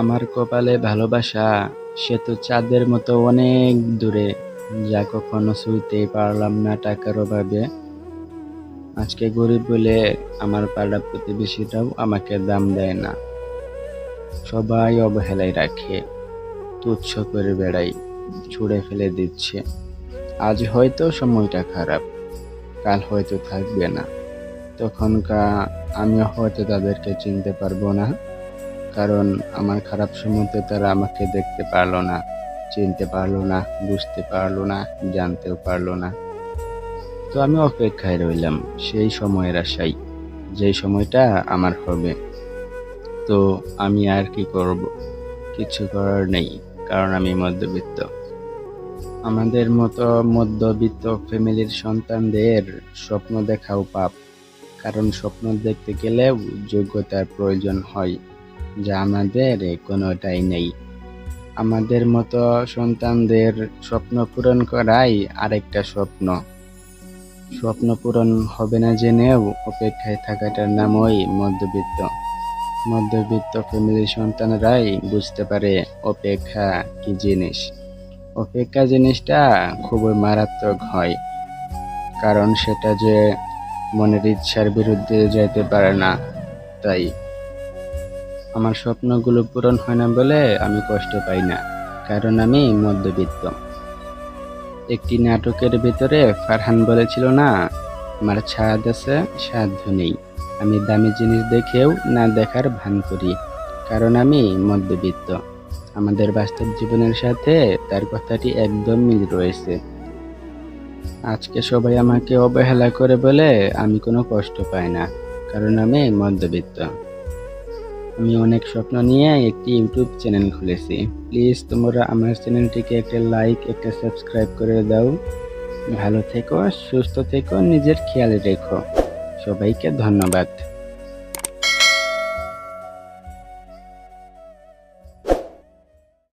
আমার কপালে ভালোবাসা, সে তো চাঁদের মতো অনেক দূরে, যা কখনো ছুঁইতেই পারলাম না টাকার অভাবে। আজকে গরিব বলে আমার পাড়া প্রতিবেশীরাও আমাকে দাম দেয় না। সবাই অবহেলায় রাখে, তুচ্ছ করে বেড়াই, ছুঁড়ে ফেলে দিচ্ছে। আজ হয়তো সময়টা খারাপ, কাল হয়তো থাকবে না। তখনকা আমিও হয়তো তাদেরকে চিনতে পারব না। কারণ আমার খারাপ সময়তে তারা আমাকে দেখতে পারল না, চিনতে পারল না, বুঝতে পারল না, জানতেও পারল না। তো আমি অপেক্ষায় রইলাম সেই সময়ের আশাই যেই সময়টা আমার হবে। তো আমি আর কি করব? কিছু করার নেই, কারণ আমি মধ্যবিত্ত। আমাদের মতো মধ্যবিত্ত ফ্যামিলির সন্তানদের স্বপ্ন দেখাও পাপ, কারণ স্বপ্ন দেখতে গেলেও যোগ্যতার প্রয়োজন হয়। যা আমাদের কোনোটাই নেই। আমাদের মতো সন্তানদের স্বপ্ন পূরণ করাই আরেকটা স্বপ্ন। স্বপ্ন পূরণ হবে না জেনেও অপেক্ষায় থাকাটার নামই মধ্যবিত্ত। মধ্যবিত্ত ফ্যামিলির সন্তানরাই বুঝতে পারে অপেক্ষা কি জিনিস। অপেক্ষা জিনিসটা খুবই মারাত্মক হয়। কারণ সেটা যে মনের ইচ্ছার বিরুদ্ধে যেতে পারে না, তাই আমার স্বপ্নগুলো পূরণ হয় না বলে আমি কষ্ট পাই না, কারণ আমি মধ্যবিত্ত। একটি নাটকের ভিতরে ফারহান বলেছিল না আমার ছাদ আছে, সাধ্য নেই। আমি দামি জিনিস দেখেও না দেখার ভান করি, কারণ আমি মধ্যবিত্ত। আমাদের বাস্তব জীবনের সাথে তার কথাটি একদম মিল রয়েছে। আজকে সবাই আমাকে অবহেলা করে বলে আমি কোনো কষ্ট পাই না, কারণ আমি মধ্যবিত্ত। আমি অনেক স্বপ্ন নিয়ে একটি ইউটিউব চ্যানেল খুলেছি। প্লিজ তোমরা আমার চ্যানেলটিকে একটা লাইক, একটা সাবস্ক্রাইব করে দাও। ভালো থেকো সুস্থ থেকো, নিজের খেয়াল রেখো। সবাইকে ধন্যবাদ।